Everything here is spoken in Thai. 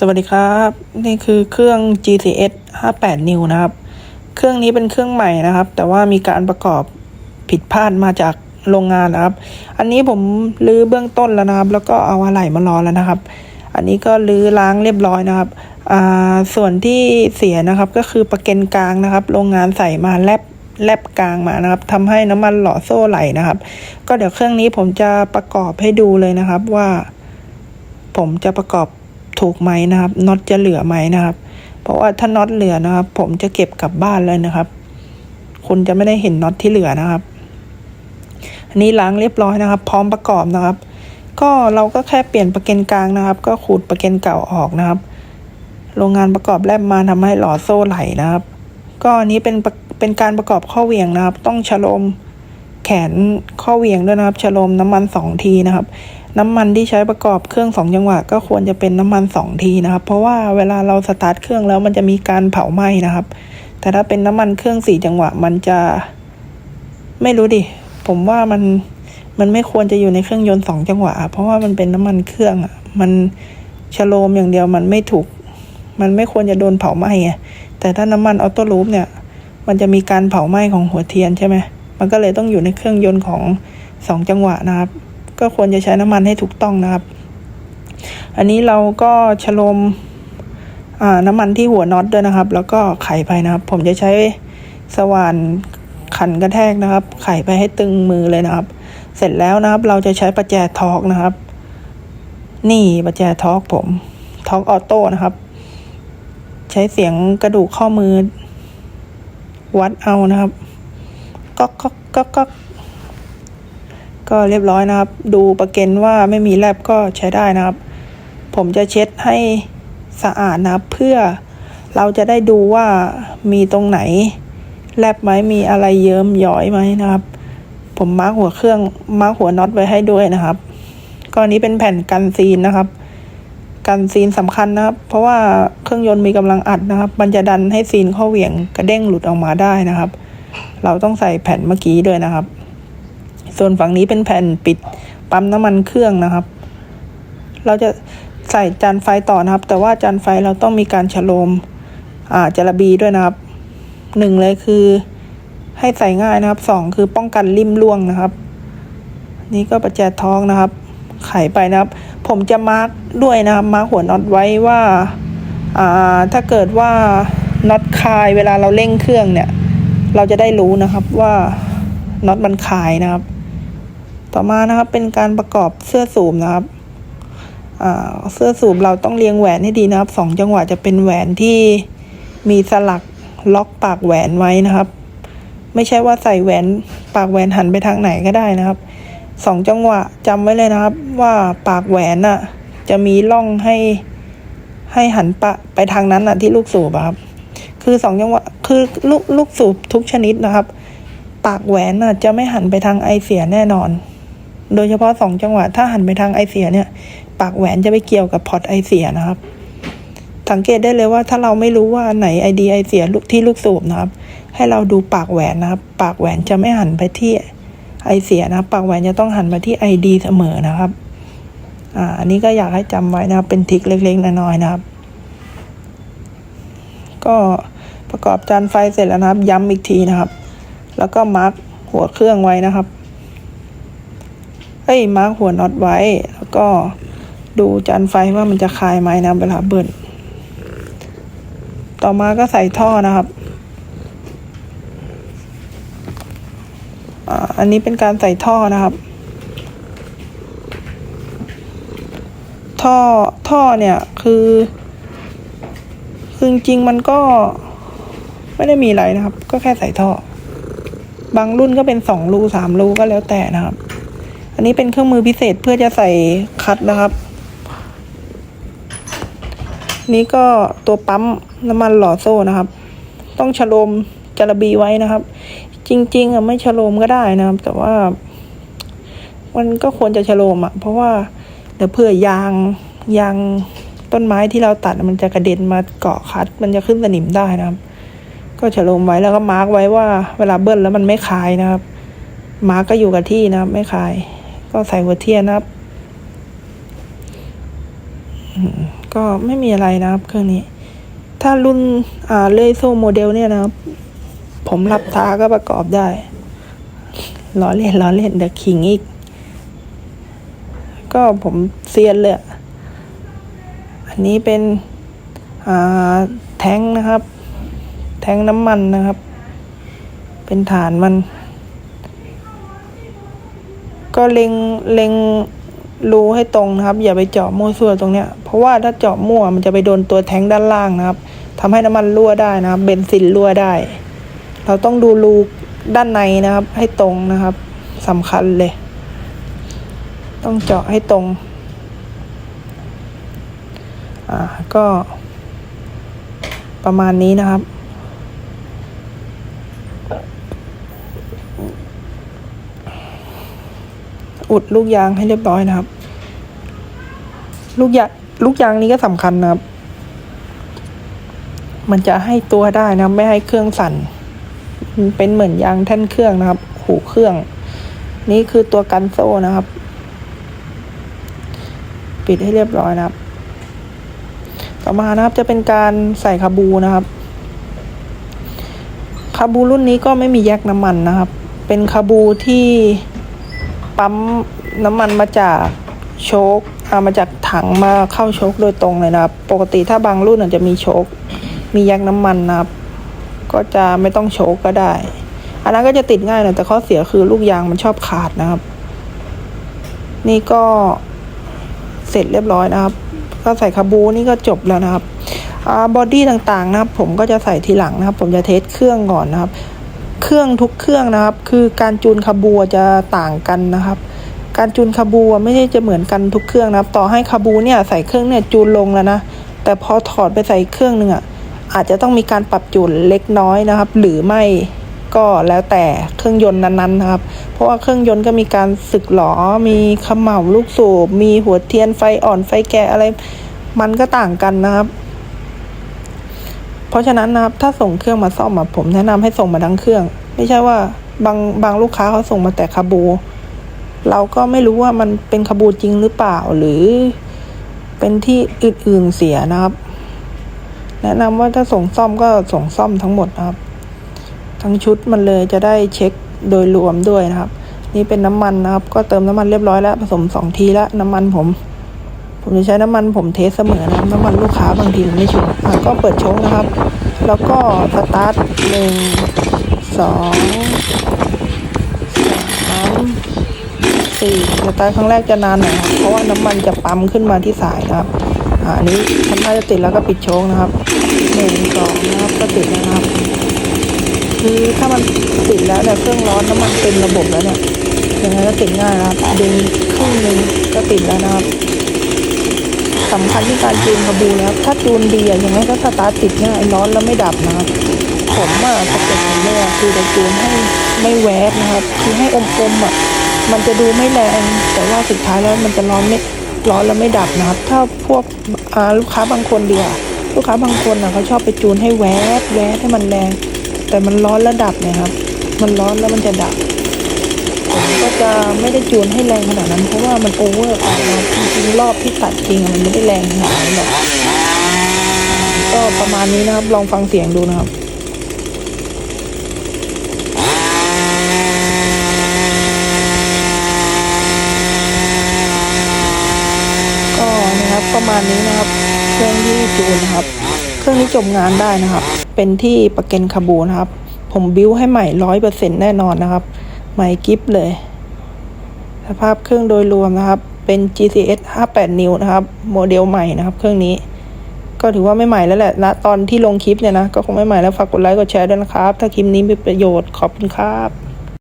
สวัสดีครับ นี่คือเครื่อง GTS 58 นิ้วนะครับ เครื่องนี้เป็นเครื่องใหม่นะครับ แต่ว่ามีการประกอบผิดพลาดมาจากโรงงานนะครับ อันนี้ผมรื้อเบื้องต้นแล้วนะครับ แล้วก็เอาอะไหล่มารอแล้วนะครับ อันนี้ก็รื้อล้างเรียบร้อยนะครับอ่าส่วนที่เสียนะครับก็คือประเกันกลางนะครับ โรงงานใส่มาแลบแลบกลางมานะครับทำให้น้ำมันหล่อโซ่ไหลนะครับ ก็เดี๋ยวเครื่องนี้ผมจะประกอบให้ดูเลยนะครับว่า ผมจะประกอบ ถูกไหมนะครับน็อตจะเหลือไหมนะครับ เพราะว่าถ้าน็อตเหลือนะครับ ผมจะเก็บกลับบ้านเลยนะครับ คุณจะไม่ได้เห็นน็อตที่เหลือนะครับ อันนี้ล้างเรียบร้อยนะครับ พร้อมประกอบนะครับ ก็เราก็แค่เปลี่ยนประเกนกลางนะครับ ก็ขูดประเกนเก่าออกนะครับ โรงงานประกอบแลบมาทำให้หล่อโซ่ไหลนะครับ ก็อันนี้เป็นเป็นการประกอบข้อเหวี่ยงนะครับ ต้องฉลมแขนข้อเหวี่ยงด้วยนะครับฉลมน้ำมันสองทีนะครับ น้ำมันที่ใช้ประกอบเครื่องสองจังหวะก็ควรจะเป็นน้ำมันสองทีนะครับ เพราะว่าเวลาเราสตาร์ทเครื่องแล้วมันจะมีการเผาไหม้นะครับ แต่ถ้าเป็นน้ำมันเครื่องสี่จังหวะ มันจะไม่รู้ดิ ผมว่ามันมันไม่ควรจะอยู่ในเครื่องยนต์สองจังหวะ เพราะว่ามันเป็นน้ำมันเครื่องอะมันชโลมอย่างเดียวมันไม่ถูก มันไม่ควรจะโดนเผาไหม้ไงแต่ถ้าน้ำมันออโต้ลูปเนี่ย มันจะมีการเผาไหม้ของหัวเทียนใช่ไหมมันก็เลยต้องอยู่ในเครื่องยนต์ของสองจังหวะนะครับ ก็ควรจะใช้น้ำมันให้ถูกต้องนะครับ อันนี้เราก็ชโลมน้ำมันที่หัวน็อตด้วยนะครับ แล้วก็ไขไปนะครับ ผมจะใช้สว่านขันกระแทกนะครับ ไขไปให้ตึงมือเลยนะครับ เสร็จแล้วนะครับ เราจะใช้ประแจทอกนะครับ นี่ประแจทอกผมทอกออโต้นะครับ ใช้เสียงกระดูกข้อมือ วัดเอานะครับก็ก็ก็ก็ก็ ก็เรียบร้อยนะครับ ดูประเกันว่าไม่มีแลบก็ใช้ได้นะครับ ผมจะเช็ดให้สะอาดนะครับ เพื่อเราจะได้ดูว่ามีตรงไหน แลบไหมมีอะไรเยิ้มย้อยไหมนะครับ ผมมาร์กหัวเครื่องมาร์กหัวน็อตไว้ให้ด้วยนะครับก็อนนี้เป็นแผ่นกันซีนนะครับ กันซีนสำคัญนะครับ เพราะว่าเครื่องยนต์มีกำลังอัดนะครับ มันจะดันให้ซีนเข้าเหวี่ยงกระเด้งหลุดออกมาได้นะครับ เราต้องใส่แผ่นเมื่อกี้ด้วยนะครับ ส่วนฝั่งนี้เป็นแผ่นปิดปั๊มน้ำมันเครื่องนะครับ เราจะใส่จานไฟต่อนะครับ แต่ว่าจานไฟเราต้องมีการฉโลมอ่าจระบีด้วยนะครับหนึ่งเลยคือให้ใส่ง่ายนะครับสองคือป้องกันริมร่วงนะครับ นี่ก็ประแจท้องนะครับ ไขไปนะครับ ผมจะมาร์กด้วยนะครับมาร์กหัวน็อตไว้ว่าอ่าถ้าเกิดว่าน็อตคายเวลาเราเร่งเครื่องเนี่ย เราจะได้รู้นะครับว่าน็อตมันคายนะครับ ต่อมานะครับเป็นการประกอบเสื้อสูบนะครับเสื้อสูบเราต้องเรียงแหวนให้ดีนะครับสองจังหวะจะเป็นแหวนที่มีสลักล็อกปากแหวนไว้นะครับ ไม่ใช่ว่าใส่แหวนปากแหวนหันไปทางไหนก็ได้นะครับสองจังหวะจำไว้เลยนะครับ ว่าปากแหวนน่ะ จะมีร่องให้ให้หันปะไปทางนั้นน่ะที่ลูกสูบครับ คือสองจังหวะคือลูกลูกสูบทุกชนิดนะครับ ปากแหวนน่ะจะไม่หันไปทางไอเสียแน่นอน โดยเฉพาะสองจังหวะ ถ้าหันไปทางไอเสียเนี่ย ปากแหวนจะไปเกี่ยวกับพอร์ตไอเสียนะครับ สังเกตได้เลยว่าถ้าเราไม่รู้ว่าอันไหนไอดีไอเสียที่ลูกสูบนะครับ ให้เราดูปากแหวนนะครับ ปากแหวนจะไม่หันไปที่ไอเสียนะปากแหวนจะต้องหันมาที่ไอดีเสมอนะครับ อ่าอันนี้ก็อยากให้จำไว้นะครับเป็นทริคเล็กๆน้อยๆนะครับ ก็ประกอบจานไฟเสร็จแล้วนะครับ ย้ำอีกทีนะครับ แล้วก็มาร์กหัวเครื่องไว้นะครับ เอ้ยมาร์กหัวน็อตไว้ แล้วก็ดูจานไฟว่ามันจะคลายไหมนะเวลาเบิร์นต่อมาก็ใส่ท่อนะครับอันนี้เป็นการใส่ท่อนะครับ ท่อท่อเนี่ยคือคือจริงมันก็ไม่ได้มีอะไรนะครับ ก็แค่ใส่ท่อ บางรุ่นก็เป็นสองรูสามรูก็แล้วแต่นะครับ อันนี้เป็นเครื่องมือพิเศษเพื่อจะใส่คัดนะครับ นี่ก็ตัวปั๊มน้ำมันหล่อโซ่นะครับ ต้องฉโลมจระบีไว้นะครับ จริง ๆอะไม่ฉโลมก็ได้นะครับ แต่ว่า มันก็ควรจะฉโลมอะ เพราะว่าเดี๋ยวเผื่อยางยางต้นไม้ที่เราตัดมันจะกระเด็นมาเกาะคัด มันจะขึ้นสนิมได้นะครับ ก็ฉโลมไว้แล้วก็มาร์กไว้ว่า เวลาเบิ้ลแล้วมันไม่คายนะครับ มาร์กก็อยู่กับที่นะครับ ไม่คาย ก็ใส่หัวเทียนนะครับ ก็ไม่มีอะไรนะครับ เครื่องนี้ ถ้ารุ่นอ่าเลยโซโมเดลเนี่ยนะครับ ผมรับตาก็ประกอบได้ล้อเล่นล้อเล่นเดี๋ยวขิงอีก ก็ผมเซียนเลยอันนี้เป็นอ่าแท้งนะครับ แท้งน้ำมันนะครับ เป็นฐานมัน ก็เล็งเล็งรูให้ตรงนะครับ อย่าไปเจาะมั่วซั่วตรงเนี้ยเพราะว่าถ้าเจาะมั่วมันจะไปโดนตัวแทงด้านล่างนะครับทำให้น้ำมันรั่วได้นะครับ เบนซินรั่วได้ เราต้องดูรูด้านในนะครับ ให้ตรงนะครับสำคัญเลย ต้องเจาะให้ตรง อ่าก็ ประมาณนี้นะครับ อุดลูกยางให้เรียบร้อยนะครับ ลูกยางลูกยางนี้ก็สำคัญนะครับ มันจะให้ตัวได้นะไม่ให้เครื่องสั่นมันเป็นเหมือนยางแท่นเครื่องนะครับ หูเครื่อง นี่คือตัวกันโซ่นะครับ ปิดให้เรียบร้อยนะครับ ต่อมานะครับจะเป็นการใส่คาบูนะครับคาบูรุ่นนี้ก็ไม่มีแยกน้ำมันนะครับ เป็นคาบูที่ ปั๊มน้ำมันมาจากโชคเอามาจากถังมาเข้าโชคโดยตรงเลยนะครับ ปกติถ้าบางรุ่นอาจจะมีโชคมีแยกน้ำมันนะครับ ก็จะไม่ต้องโชคก็ได้ อันนั้นก็จะติดง่ายหน่อยแต่ข้อเสียคือลูกยางมันชอบขาดนะครับ นี่ก็เสร็จเรียบร้อยนะครับ ก็ใส่คาบูนี่ก็จบแล้วนะครับบอดี้ต่างๆนะครับ ผมก็จะใส่ทีหลังนะครับ ผมจะเทสเครื่องก่อนนะครับ เครื่องทุกเครื่องนะครับ คือการจูนคาบูจะต่างกันนะครับ การจูนคาบูไม่ได้จะเหมือนกันทุกเครื่องนะครับ ต่อให้คาบูเนี่ยใส่เครื่องเนี่ยจูนลงแล้วนะแต่พอถอดไปใส่เครื่องหนึ่งอะอาจจะต้องมีการปรับจูนเล็กน้อยนะครับ หรือไม่ก็แล้วแต่เครื่องยนต์นั้นๆนะครับ เพราะว่าเครื่องยนต์ก็มีการสึกหลอมีขม่าลูกสูบมีหัวเทียนไฟอ่อนไฟแก่อะไร มันก็ต่างกันนะครับ ราะฉะนั้นนะครับถ้าส่งเครื่องมาซ่อมอะผมแนะนำให้ส่งมาทั้งเครื่อง ไม่ใช่ว่าบางบางลูกค้าเขาส่งมาแต่คาบู เราก็ไม่รู้ว่ามันเป็นคาบูจริงหรือเปล่าหรือเป็นที่อื่นๆเสียนะครับ แนะนำว่าถ้าส่งซ่อมก็ส่งซ่อมทั้งหมดนะครับ ทั้งชุดมันเลยจะได้เช็คโดยรวมด้วยนะครับ นี่เป็นน้ำมันนะครับ ก็เติมน้ำมันเรียบร้อยแล้วผสมสองทีแล้วน้ำมันผม ผมจะใช้น้ำมันผมเทสเสมอนะน้ำมันลูกค้าบางทีมันไม่ชัวร์อะก็เปิดชงนะครับ แล้วก็สตาร์ทหนึ่งสองสามสี่สตาร์ทครั้งแรกจะนานหน่อยครับเพราะว่าน้ำมันจะปั๊มขึ้นมาที่สายนะครับอันนี้ทำท่าจะติดแล้วก็ปิดโชงนะครับหนึ่งสองนะครับก็ติดนะครับคือถ้ามันติดแล้วเนี่ยเครื่องร้อนน้ำมันเต็มระบบแล้วเนี่ยยังไงก็ติดง่ายนะครับดึงครึ่งหนึ่งก็ติดแล้วนะครับ สำคัญที่การจูนกระบูแล้วถ้าจูนดีอะยังไงก็สตาร์ทติดง่ายร้อนแล้วไม่ดับนะครับผมอะสเต็ปผมเนี่ยคือจะจูนให้ไม่แวบนะครับ คือให้อมๆอะมันจะดูไม่แรง แต่ว่าสุดท้ายแล้วมันจะร้อนไม่ร้อนแล้วไม่ดับนะครับ ถ้าพวกลูกค้าบางคนเดียวลูกค้าบางคนอะเขาชอบไปจูนให้แวบแวบให้มันแรง แต่มันร้อนแล้วดับนะครับ มันร้อนแล้วมันจะดับ ก็จะไม่ได้จูนให้แรงขนาดนั้น เพราะว่ามันโอเวอร์ไปนะจริงรอบที่ตัดจริงอะมันไม่ได้แรงขนาดนั้นหรอกก็ประมาณนี้นะครับ ลองฟังเสียงดูนะครับก็นะครับประมาณนี้นะครับ เครื่องที่จูนนะครับ เครื่องนี้จบงานได้นะครับ เป็นที่ประเกันคาบูนะครับ ผมบิ้วให้ใหม่ร้อยเปอร์เซ็นแน่นอนนะครับ ใหม่กิฟเลย สภาพเครื่องโดยรวมนะครับ เป็น GCS 58 นิ้วนะครับ โมเดลใหม่นะครับ เครื่องนี้ ก็ถือว่าไม่ใหม่แล้วแหละนะตอนที่ลงคลิปเนี่ยนะ ก็คงไม่ใหม่แล้วฝากกดไลค์กดแชร์ด้วยนะครับ ถ้าคลิปนี้มีประโยชน์ขอบคุณครับ